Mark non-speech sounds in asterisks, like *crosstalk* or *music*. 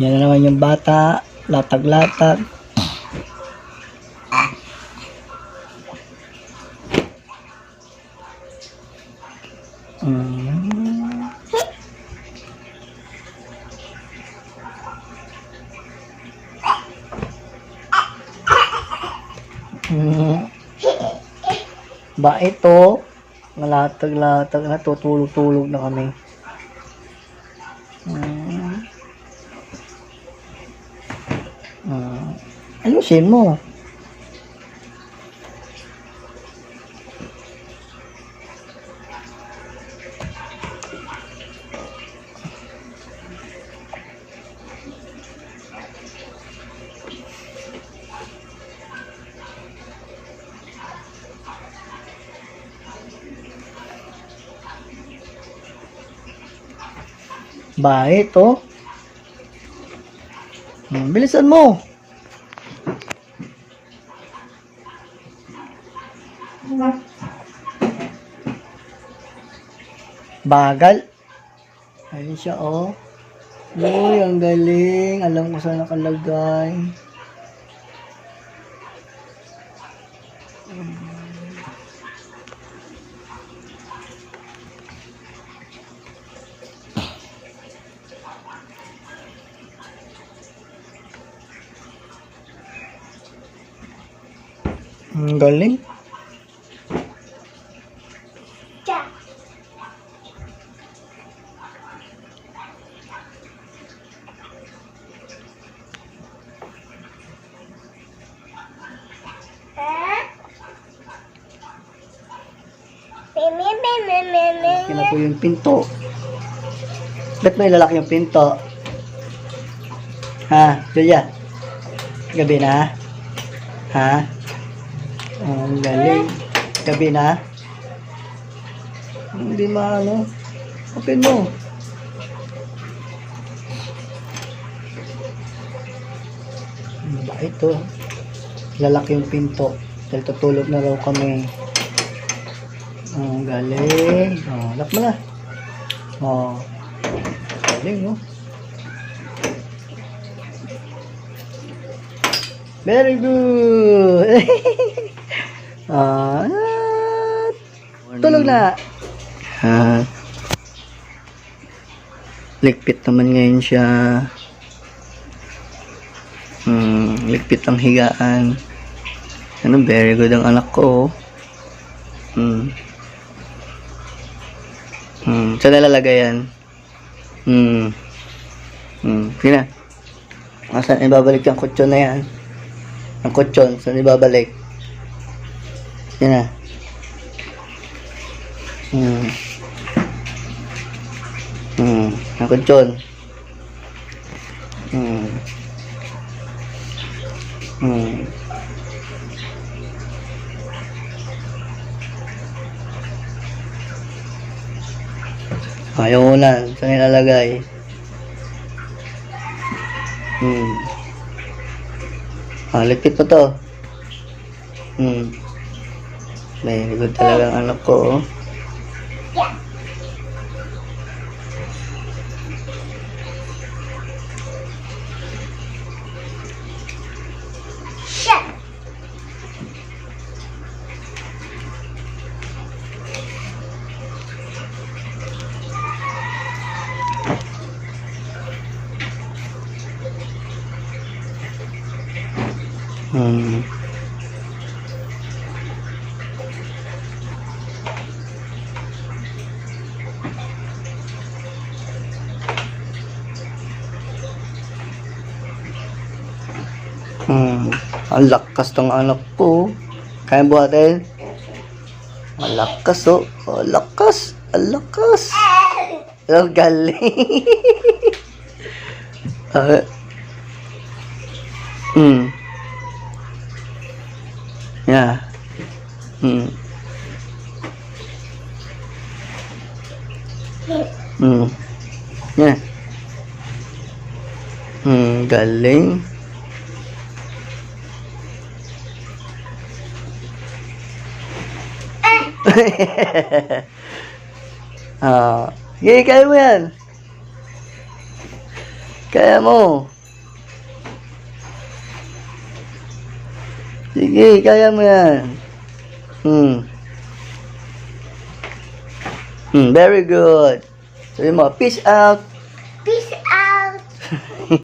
Yan na naman yung bata. Latag-latag. Mm. Mm. Ba ito, malatag-latag na, tutulog-tulog na kami. Mm. Mm. Ayusin mo. Ba ito? Hmm, bilisan mo. Bagal. Ayun siya, oh. Uy, ang galing. Alam ko saan nakalagay. Ang galing. Laki na po yung pinto. Ba't may lalaki yung pinto? Ha, Julia? Gabi na? Ha? Ang galing. Gabi na? Hindi maano. Open mo. Ano ba ito? Lalaki yung pinto. Dahil tutulog na raw kami. Ang galing. Oh, lock mo na. Oh. Galing, no? Very good. *laughs* ah, tulog na. Ah, ligpit naman ngayon siya. Hmm, ligpit ang higaan. Ano, very good ang anak ko. oh. Hmm. Hmm, saan nalalagay yan? Hmm. Hmm, sige na. Asan ibabalik yung kutsyon na yan? Ang kutsyon, saan ibabalik? Yan na. Hmm. Hmm, ang kutsyon. Hmm. Hmm. Ayaw mo na. Saan ilalagay? Hmm. Ah, lipit pa to. Hmm. May good talaga ang anak ko. Oh. Hmm. Hmm. Ang lakas ng anak ko. Kaya buhatin? Ang lakas oh. Ang lakas. Ang lakas. Ang galing. *laughs* Ah. Hmm. Yeah. Hmm. Hmm. Yeah. Hmm, galing. *laughs* Ah, sige, kaya mo yan. Kaya mo. Sige, kaya mo yan. Hmm. Hmm, very good. Sabi mo, peace out. Peace out. *laughs*